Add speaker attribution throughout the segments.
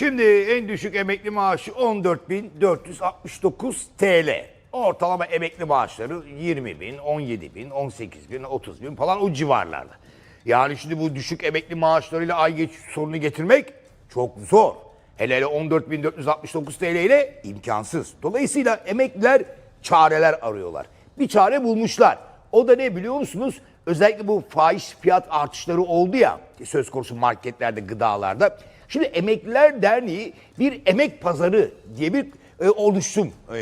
Speaker 1: Şimdi en düşük emekli maaşı 14.469 TL. Ortalama emekli maaşları 20 bin, 17 bin, 18 bin, 30 bin falan o civarlarda. Yani şimdi bu düşük emekli maaşlarıyla ay geç sorunu getirmek çok zor. Hele hele 14.469 TL ile imkansız. Dolayısıyla emekliler çareler arıyorlar. Bir çare bulmuşlar. O da ne biliyor musunuz? Özellikle bu fahiş fiyat artışları oldu ya söz konusu marketlerde, gıdalarda. Şimdi Emekliler Derneği bir emek pazarı diye bir e, oluşum e,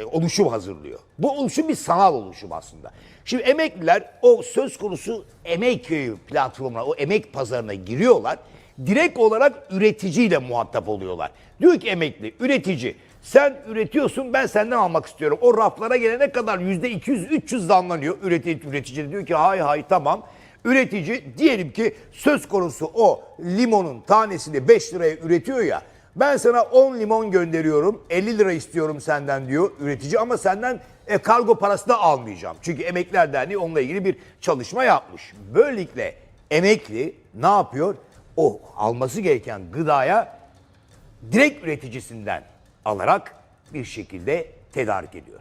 Speaker 1: e, oluşum hazırlıyor. Bu oluşum bir sanal oluşum aslında. Şimdi emekliler o söz konusu emek e, platformuna, o emek pazarına giriyorlar. Direkt olarak üreticiyle muhatap oluyorlar. Diyor ki emekli, üretici sen üretiyorsun ben senden almak istiyorum. O raflara gelene kadar yüzde 200-300 zamlanıyor. Üretici, üretici diyor ki hay hay tamam. Üretici diyelim ki söz konusu o limonun tanesini 5 liraya üretiyor ya. Ben sana 10 limon gönderiyorum 50 lira istiyorum senden diyor üretici ama senden e, kargo parası da almayacağım. Çünkü Emekliler Derneği onunla ilgili bir çalışma yapmış. Böylelikle emekli ne yapıyor? O alması gereken gıdaya direkt üreticisinden alarak bir şekilde tedarik ediyor.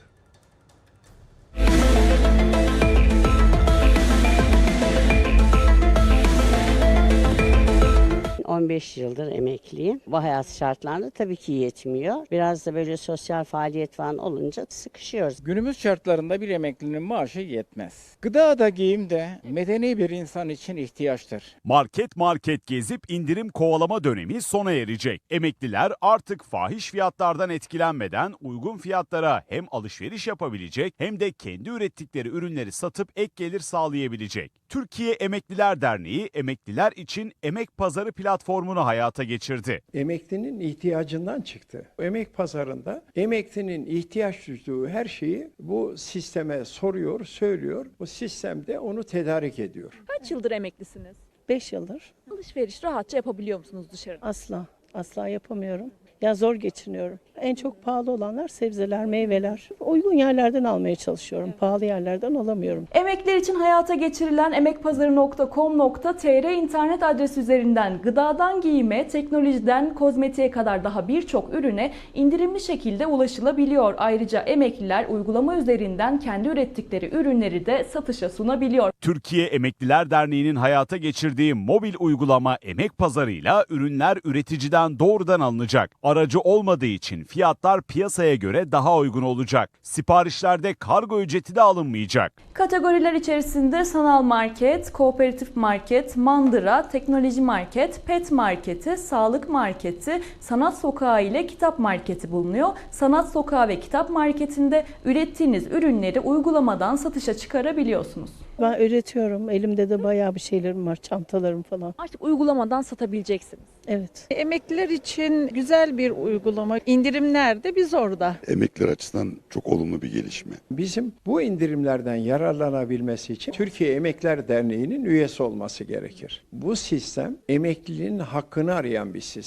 Speaker 2: 15 yıldır emekliyim. Bu hayat şartlarında tabii ki yetmiyor. Biraz da böyle sosyal faaliyet falan olunca sıkışıyoruz.
Speaker 3: Günümüz şartlarında bir emeklinin maaşı yetmez. Gıda da giyim de medeni bir insan için ihtiyaçtır.
Speaker 4: Market market gezip indirim kovalama dönemi sona erecek. Emekliler artık fahiş fiyatlardan etkilenmeden uygun fiyatlara hem alışveriş yapabilecek hem de kendi ürettikleri ürünleri satıp ek gelir sağlayabilecek. Türkiye Emekliler Derneği emekliler için emek pazarı platformunu hayata geçirdi.
Speaker 5: emeklinin ihtiyacından çıktı. Emek pazarında emeklinin ihtiyaç duyduğu her şeyi bu sisteme soruyor, söylüyor. Bu sistem de onu tedarik ediyor.
Speaker 6: Kaç yıldır emeklisiniz?
Speaker 7: 5 yıldır
Speaker 6: Alışveriş rahatça yapabiliyor musunuz dışarıda?
Speaker 7: asla asla yapamıyorum. Ya zor geçiniyorum. En çok pahalı olanlar sebzeler, meyveler. Uygun yerlerden almaya çalışıyorum. Pahalı yerlerden alamıyorum.
Speaker 6: Emekliler için hayata geçirilen emekpazarı.com.tr internet adresi üzerinden gıdadan giyime, teknolojiden kozmetiğe kadar daha birçok ürüne indirimli şekilde ulaşılabiliyor. Ayrıca emekliler uygulama üzerinden kendi ürettikleri ürünleri de satışa sunabiliyor.
Speaker 4: Türkiye Emekliler Derneği'nin hayata geçirdiği mobil uygulama Emek Pazarı'yla ürünler üreticiden doğrudan alınacak. Aracı olmadığı için fiyatlar piyasaya göre daha uygun olacak. Siparişlerde kargo ücreti de alınmayacak.
Speaker 6: Kategoriler içerisinde sanal market, kooperatif market, mandıra, teknoloji market, pet marketi, sağlık marketi, sanat sokağı ile kitap marketi bulunuyor. Sanat sokağı ve kitap marketinde ürettiğiniz ürünleri uygulamadan satışa çıkarabiliyorsunuz.
Speaker 7: Ben üretiyorum. Elimde de bayağı bir şeylerim var. Çantalarım falan.
Speaker 6: Artık uygulamadan satabileceksiniz.
Speaker 7: Evet.
Speaker 8: Emekliler için güzel bir uygulama. İndirimler de biz orada.
Speaker 9: emekliler açısından çok olumlu bir gelişme.
Speaker 5: Bizim bu indirimlerden yararlanabilmesi için Türkiye Emekliler Derneği'nin üyesi olması gerekir. Bu sistem emeklinin hakkını arayan bir sistem.